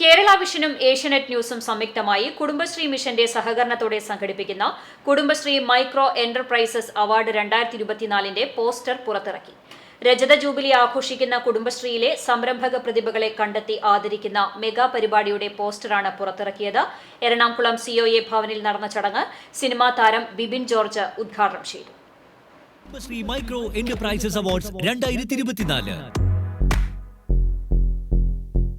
കേരള വിഷനും ഏഷ്യനെറ്റ് ന്യൂസും സംയുക്തമായി കുടുംബശ്രീ മിഷന്റെ സഹകരണത്തോടെ സംഘടിപ്പിക്കുന്ന കുടുംബശ്രീ മൈക്രോ എന്റർപ്രൈസസ് അവാർഡ് രണ്ടായിരത്തി ഇരുപത്തിനാലിന്റെ പോസ്റ്റർ പുറത്തിറക്കി. രജത ജൂബിലി ആഘോഷിക്കുന്ന കുടുംബശ്രീയിലെ സംരംഭക പ്രതിഭകളെ കണ്ടെത്തി ആദരിക്കുന്ന മെഗാ പരിപാടിയുടെ പോസ്റ്ററാണ് പുറത്തിറക്കിയത്. എറണാകുളം സിഒഎ ഭവനിൽ നടന്ന ചടങ്ങ് സിനിമാ താരം ബിബിൻ ജോർജ് ഉദ്ഘാടനം ചെയ്തു. കുടുംബശ്രീ മൈക്രോ എന്റർപ്രൈസസ് അവാർഡ്സ് രണ്ടായിരത്തി ഇരുപത്തിനാല്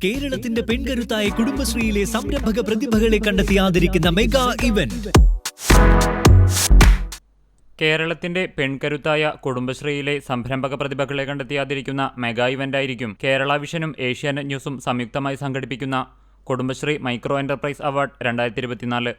കേരളത്തിന്റെ പെൺകരുത്തായ കുടുംബശ്രീയിലെ സംരംഭക പ്രതിഭകളെ കണ്ടെത്തി ആദരിക്കുന്ന മെഗാ ഇവന്റ്. കേരളത്തിന്റെ പെൺകരുത്തായ കുടുംബശ്രീയിലെ സംരംഭക പ്രതിഭകളെ കണ്ടെത്തി ആദരിക്കുന്ന മെഗാ ഇവന്റായിരിക്കും കേരള വിഷനും ഏഷ്യാനെറ്റ് ന്യൂസും സംയുക്തമായി സംഘടിപ്പിക്കുന്ന കുടുംബശ്രീ മൈക്രോ എന്റർപ്രൈസ് അവാർഡ് രണ്ടായിരത്തി ഇരുപത്തിനാല്.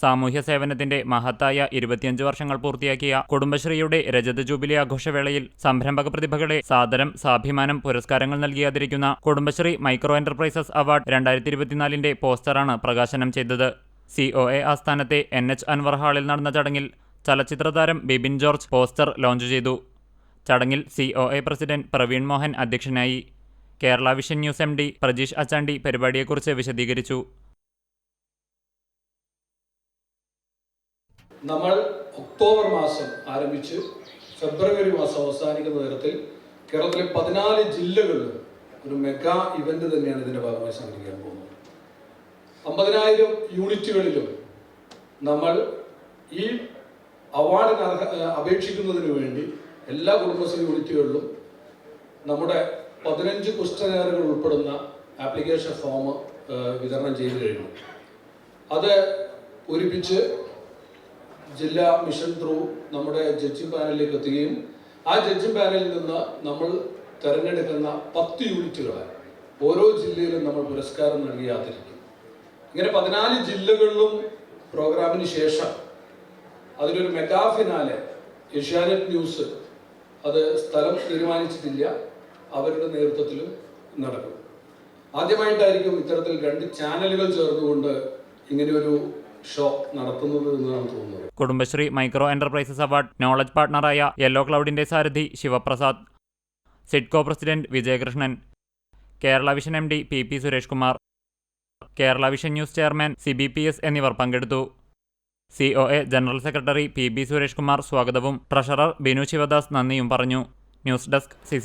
സാമൂഹ്യ സേവനത്തിന്റെ മഹത്തായ ഇരുപത്തിയഞ്ച് വർഷങ്ങൾ പൂർത്തിയാക്കിയ കുടുംബശ്രീയുടെ രജത ജൂബിലി ആഘോഷവേളയിൽ സംരംഭക പ്രതിഭകളെ സാദരം സാഭിമാനം പുരസ്കാരങ്ങൾ നൽകിയാതിരിക്കുന്ന കുടുംബശ്രീ മൈക്രോ എന്റർപ്രൈസസ് അവാർഡ് രണ്ടായിരത്തി ഇരുപത്തിനാലിന്റെ പോസ്റ്ററാണ് പ്രകാശനം ചെയ്തത്. സി ഒ എ ആസ്ഥാനത്തെ എൻ എച്ച് അൻവർ ഹാളിൽ നടന്ന ചടങ്ങിൽ ചലച്ചിത്രതാരം ബിബിൻ ജോർജ് പോസ്റ്റർ ലോഞ്ച് ചെയ്തു. ചടങ്ങിൽ C O A president Praveen Mohan അധ്യക്ഷനായി. Kerala vision news M D Prajeesh Achandi പരിപാടിയെക്കുറിച്ച് വിശദീകരിച്ചു. നമ്മൾ ഒക്ടോബർ മാസം ആരംഭിച്ച് ഫെബ്രുവരി മാസം അവസാനിക്കുന്ന തരത്തിൽ കേരളത്തിലെ പതിനാല് ജില്ലകളിലും ഒരു മെഗാ ഇവന്റ് തന്നെയാണ് ഇതിന്റെ ഭാഗമായി സംഘടിപ്പിക്കാൻ പോകുന്നത്. അമ്പതിനായിരം യൂണിറ്റുകളിലും നമ്മൾ ഈ അവാർഡ് അപേക്ഷിക്കുന്നതിന് വേണ്ടി എല്ലാ കുടുംബശ്രീ യൂണിറ്റുകളിലും നമ്മുടെ പതിനഞ്ച് ക്വസ്റ്റനറുകൾ ഉൾപ്പെടുന്ന ആപ്ലിക്കേഷൻ ഫോം വിതരണം ചെയ്തു കഴിഞ്ഞു. അത് ഒരുമിച്ച് ജില്ലാ മിഷൻ ത്രൂ നമ്മുടെ ജഡ്ജിംഗ് പാനലിലേക്ക് എത്തുകയും ആ ജഡ്ജിംഗ് പാനലിൽ നിന്ന് നമ്മൾ തിരഞ്ഞെടുക്കുന്ന പത്ത് യൂണിറ്റുകളെ ഓരോ ജില്ലയിലും നമ്മൾ പുരസ്കാരം നൽകി ഇങ്ങനെ പതിനാല് ജില്ലകളിലും പ്രോഗ്രാമിന് ശേഷം അതിലൊരു മെഗാ ഫിനാലെ ഏഷ്യാനെറ്റ് ന്യൂസ് അത് സ്ഥലം തീരുമാനിച്ചിട്ടില്ല അവരുടെ നേതൃത്വത്തിലും നടക്കും. ആദ്യമായിട്ടായിരിക്കും ഇത്തരത്തിൽ രണ്ട് ചാനലുകൾ ചേർന്നുകൊണ്ട് ഇങ്ങനെയൊരു ഷോ നടത്തുന്നത് എന്നാണ് തോന്നുന്നത്. Kudumbashree micro enterprises award knowledge പാർട്ണറായ yellow ക്ലൗഡിന്റെ സാരഥി Sivaprasad SIDCO president Vijayakrishnan Kerala vision M D P P Suresh Kumar Kerala vision news chairman C B P S എന്നിവർ പങ്കെടുത്തു. C O A general secretary P B Suresh Kumar സ്വാഗതവും treasurer Binu Sivadas നന്ദിയും പറഞ്ഞു. News desk C